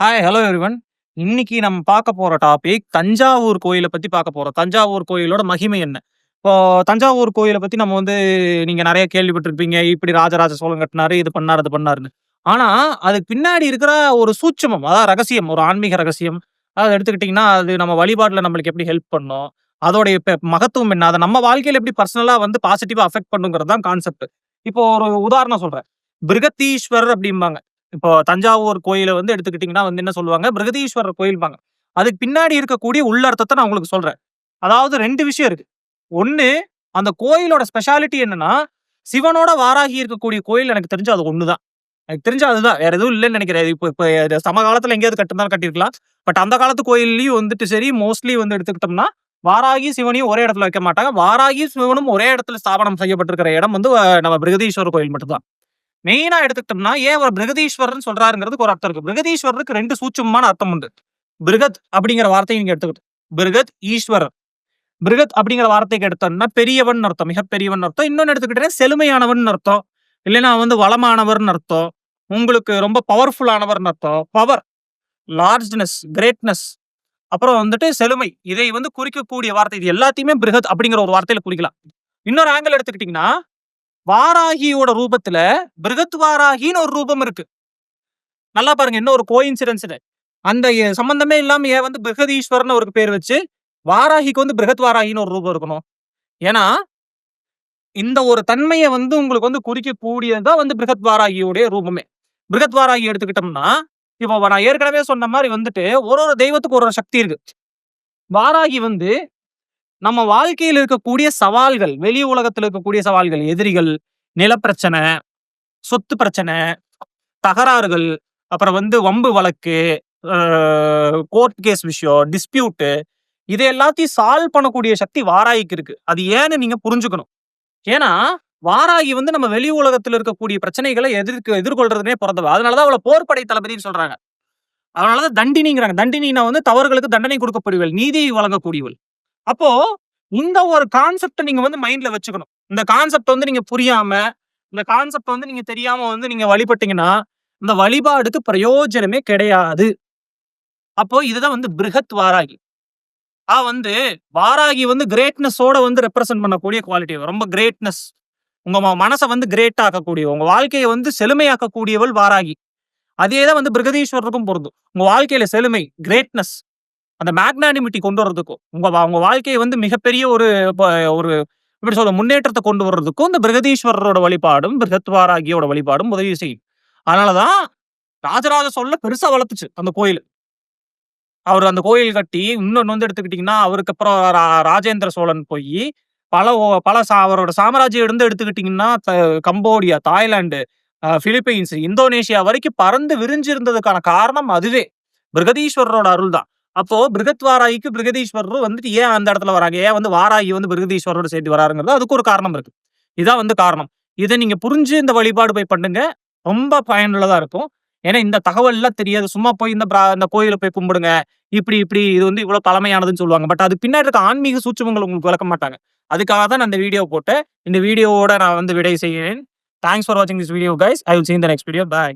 Hi hello everyone இன்னைக்கு நம்ம பார்க்க போற டாபிக் தஞ்சாவூர் கோயிலை பத்தி பார்க்க போறோம். தஞ்சாவூர் கோயிலோட மகிமை என்ன? இப்போ தஞ்சாவூர் கோயிலை பத்தி நம்ம வந்து நீங்க நிறைய கேள்விப்பட்டிருப்பீங்க. இப்படி ராஜராஜ சோழன் கட்டினாரு இது பண்ணாரு அது பண்ணாருன்னு. ஆனா அதுக்கு பின்னாடி இருக்கிற ஒரு சூட்சமம் அதாவது ரகசியம் ஒரு ஆன்மீக ரகசியம் அதை எடுத்துக்கிட்டிங்கன்னா அது நம்ம வழிபாட்டில் நம்மளுக்கு எப்படி ஹெல்ப் பண்ணும்? அதோடைய மகத்துவம் என்ன? அதை நம்ம வாழ்க்கையில எப்படி பர்சனலா வந்து பாசிட்டிவா அஃபெக்ட் பண்ணுங்கிறது தான் கான்செப்ட் இப்போ ஒரு உதாரணம் சொல்றேன். பிருகத்தீஸ்வரர் அப்படிம்பாங்க. இப்போ தஞ்சாவூர் கோயிலை வந்து எடுத்துக்கிட்டிங்கன்னா வந்து என்ன சொல்லுவாங்க? பிருகதீஸ்வரர் கோயில்பாங்க. அதுக்கு பின்னாடி இருக்கக்கூடிய உள்ளர்த்தத்தை நான் உங்களுக்கு சொல்றேன். அதாவது ரெண்டு விஷயம் இருக்கு. ஒன்று அந்த கோயிலோட ஸ்பெஷாலிட்டி என்னன்னா சிவனோட வாராகி இருக்கக்கூடிய கோயில் எனக்கு தெரிஞ்சு அது ஒன்று தான் எனக்கு தெரிஞ்சு அதுதான். வேற எதுவும் இல்லைன்னு நினைக்கிறேன். இப்போ இப்போ இது சமகாலத்துல எங்கேயாவது கட்டுனாலும் கட்டியிருக்கலாம் பட் அந்த காலத்து கோயில்லையும் வந்துட்டு சரி மோஸ்ட்லி வந்து எடுத்துக்கிட்டோம்னா வாராகி சிவனையும் ஒரே இடத்துல வைக்க மாட்டாங்க. வாராகி சிவனும் ஒரே இடத்துல ஸ்தாபனம் செய்யப்பட்டிருக்கிற இடம் வந்து நம்ம பிருகதீஸ்வரர் கோயில் மட்டும்தான். மெயினா எடுத்துக்கிட்டோம்னா ஏன் ஒரு பிரகதீஸ்வரர்னு சொல்றாருங்கிறதுக்கு ஒரு அர்த்தம் இருக்கு. பிரகதீஸ்வரருக்கு ரெண்டு சூட்சமான அர்த்தம் உண்டு. பிருகத் அப்படிங்கிற வார்த்தையை நீங்க எடுத்துக்கிட்டு பிருகத் ஈஸ்வரர். பிருகத் அப்படிங்கிற வார்த்தைக்கு எடுத்தோம்னா பெரியவன் அர்த்தம் மிகப்பெரியவன் அர்த்தம். இன்னொன்னு எடுத்துக்கிட்டேன்னா செழுமையானவன் அர்த்தம். இல்லைன்னா வந்து வளமானவர்னு அர்த்தம். உங்களுக்கு ரொம்ப பவர்ஃபுல்லானவர்னு அர்த்தம். பவர் லார்ஜ்னஸ் கிரேட்னஸ் அப்புறம் வந்துட்டு செழுமை இதை வந்து குறிக்கக்கூடிய வார்த்தை. இது எல்லாத்தையுமே பிருகத் அப்படிங்கிற ஒரு வார்த்தையில குறிக்கலாம். இன்னொரு ஆங்கிள் எடுத்துக்கிட்டீங்கன்னா வாராகியோட ரூபத்துல பிருகத் வாராகின்னு ஒரு ரூபம் இருக்கு. நல்லா பாருங்க இன்னும் ஒரு கோயின்சிடன்ஸ் அந்த சம்பந்தமே இல்லாம ஏன் வந்து பிருகதீஸ்வரன் ஒரு பேர் வச்சு வாராகிக்கு வந்து பிருகத் வாராகின்னு ஒரு ரூபம் இருக்கணும். ஏன்னா இந்த ஒரு தன்மையை வந்து உங்களுக்கு வந்து குறிக்கக்கூடியதான் வந்து பிருகத் வாராகியோடைய ரூபமே. பிருகத் வாராகி எடுத்துக்கிட்டோம்னா இப்போ நான் ஏற்கனவே சொன்ன மாதிரி வந்துட்டு ஒரு ஒரு தெய்வத்துக்கு ஒரு ஒரு சக்தி இருக்கு. வாராகி வந்து நம்ம வாழ்க்கையில் இருக்கக்கூடிய சவால்கள் வெளி உலகத்தில் இருக்கக்கூடிய சவால்கள் எதிரிகள் நிலப்பிரச்சனை சொத்து பிரச்சனை தகராறுகள் அப்புறம் வந்து வம்பு வழக்கு கோர்ட் கேஸ் விஷயம் டிஸ்பியூட்டு இது எல்லாத்தையும் சால்வ் பண்ணக்கூடிய சக்தி வாராகிக்கு இருக்கு. அது ஏன்னு நீங்க புரிஞ்சுக்கணும். ஏன்னா வாராகி வந்து நம்ம வெளி உலகத்தில் இருக்கக்கூடிய பிரச்சனைகளை எதிர்க்க எதிர்கொள்றதுனே பிறந்தவ அதனாலதான் அவளை போர்ப்படை தளபதினு சொல்றாங்க. அதனாலதான் தண்டினிங்கிறாங்க. தண்டினா வந்து தவறுகளுக்கு தண்டனை கொடுக்கக்கூடியவள் நீதியை வழங்கக்கூடியவள். அப்போ இந்த ஒரு கான்செப்டை நீங்க வந்து மைண்ட்ல வச்சுக்கணும். இந்த கான்செப்ட் வந்து நீங்க புரியாம இந்த கான்செப்ட் வந்து நீங்க தெரியாம வந்து நீங்க வழிபட்டீங்கன்னா இந்த வழிபாடுக்கு பிரயோஜனமே கிடையாது. அப்போ இதுதான் வந்து பிருகத் வாராகி. ஆ வந்து வாராகி வந்து கிரேட்னஸோட வந்து ரெப்ரசென்ட் பண்ணக்கூடிய குவாலிட்டி ரொம்ப கிரேட்னஸ் உங்க மனசை வந்து கிரேட் ஆக்கக்கூடிய உங்க வாழ்க்கையை வந்து செழுமையாக்கக்கூடியவள் வாராகி. அதே தான் வந்து பிருகதீஸ்வரருக்கும் பொருந்தும். உங்க வாழ்க்கையில செழுமை கிரேட்னஸ் அந்த மேக்னானிமிட்டி கொண்டு வர்றதுக்கும் உங்க வா- உங்க வாழ்க்கையை வந்து மிகப்பெரிய ஒரு ஒரு எப்படி சொல்ல முன்னேற்றத்தை கொண்டு வர்றதுக்கும் இந்த பிரகதீஸ்வரரோட வழிபாடும் பிரகத்வாராகியோட வழிபாடும் உதவி செய்யும். அதனாலதான் ராஜராஜ சோழ பெருசா வளர்த்துச்சு அந்த கோயில். அவர் அந்த கோயில் கட்டி இன்னொன்னு வந்து எடுத்துக்கிட்டீங்கன்னா அவருக்கு அப்புறம் ரா- ராஜேந்திர சோழன் போய் பல ஓ- பல சா- அவரோட சாம்ராஜ்யம் இருந்து எடுத்துக்கிட்டீங்கன்னா த- கம்போடியா தாய்லாந்து பிலிப்பைன்ஸ் இந்தோனேஷியா வரைக்கும் பறந்து விரிஞ்சிருந்ததுக்கான காரணம் அதுவே. பிருகதீஸ்வரரோட அருள் தான் அப்போ பிருகத்வாராய்க்கு பிருகதீஸ்வரர் வந்துட்டு ஏன் அந்த இடத்துல வராங்க? ஏன் வந்து வாராகி வந்து பிருகதீஸ்வரரோட சேர்த்து வராருங்கிறது அதுக்கு ஒரு காரணம் இருக்கு. இதான் வந்து காரணம். இதை நீங்க புரிஞ்சு இந்த வழிபாடு போய் பண்ணுங்க. ரொம்ப பயனுள்ளதா இருக்கும். ஏன்னா இந்த தகவல்லாம் தெரியாது. சும்மா போய் இந்த இந்த கோயிலை போய் கும்பிடுங்க. இப்படி இப்படி இது வந்து இவ்வளவு பழமையானதுன்னு சொல்லுவாங்க. பட் அது பின்னாடி இருக்க ஆன்மீக சூட்சமங்கள் உங்களுக்கு விளக்க மாட்டாங்க. அதுக்காக தான் நான் இந்த வீடியோ போட்டேன். இந்த வீடியோவோட நான் வந்து விடை செய்கிறேன். தேங்க்ஸ் ஃபார் வாட்சிங் this video guys I will see in the next video bye